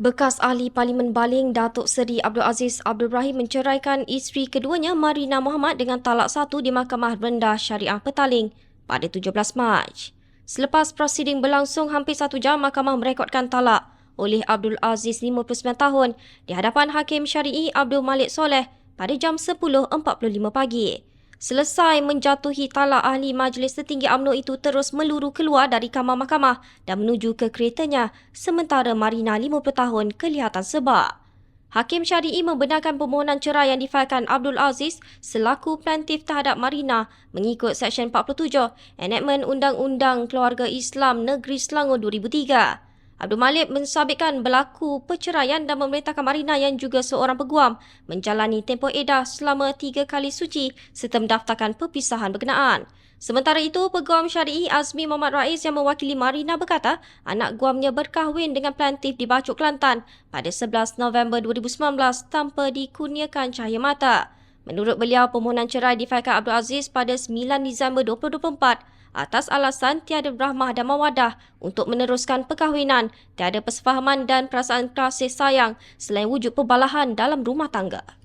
Bekas ahli Parlimen Baling Datuk Seri Abdul Aziz Abdul Rahim menceraikan isteri keduanya Marina Muhammad dengan talak satu di Mahkamah Rendah Syariah Petaling pada 17 Mac. Selepas prosiding berlangsung hampir satu jam, mahkamah merekodkan talak oleh Abdul Aziz 59 tahun di hadapan Hakim Syari'i Abdul Malik Soleh pada jam 10.45 pagi. Selesai menjatuhi talak ahli majlis tertinggi UMNO itu terus meluru keluar dari kamar mahkamah dan menuju ke keretanya sementara Marina 50 tahun kelihatan sebab. Hakim Syari'i membenarkan permohonan cerai yang difailkan Abdul Aziz selaku plantif terhadap Marina mengikut Seksyen 47 Enactment Undang-Undang Keluarga Islam Negeri Selangor 2003. Abdul Malik mensabitkan berlaku perceraian dan memerintahkan Marina yang juga seorang peguam menjalani tempoh edah selama tiga kali suci serta mendaftarkan perpisahan berkenaan. Sementara itu, peguam syari'i Azmi Muhammad Rais yang mewakili Marina berkata anak guamnya berkahwin dengan plantif di Bacuk Kelantan pada 11 November 2019 tanpa dikurniakan cahaya mata. Menurut beliau, permohonan cerai difailkan Abdul Aziz pada 9 Disember 2024 atas alasan tiada rahmah dan mawadah untuk meneruskan perkahwinan, tiada persefahaman dan perasaan kasih sayang selain wujud perbalahan dalam rumah tangga.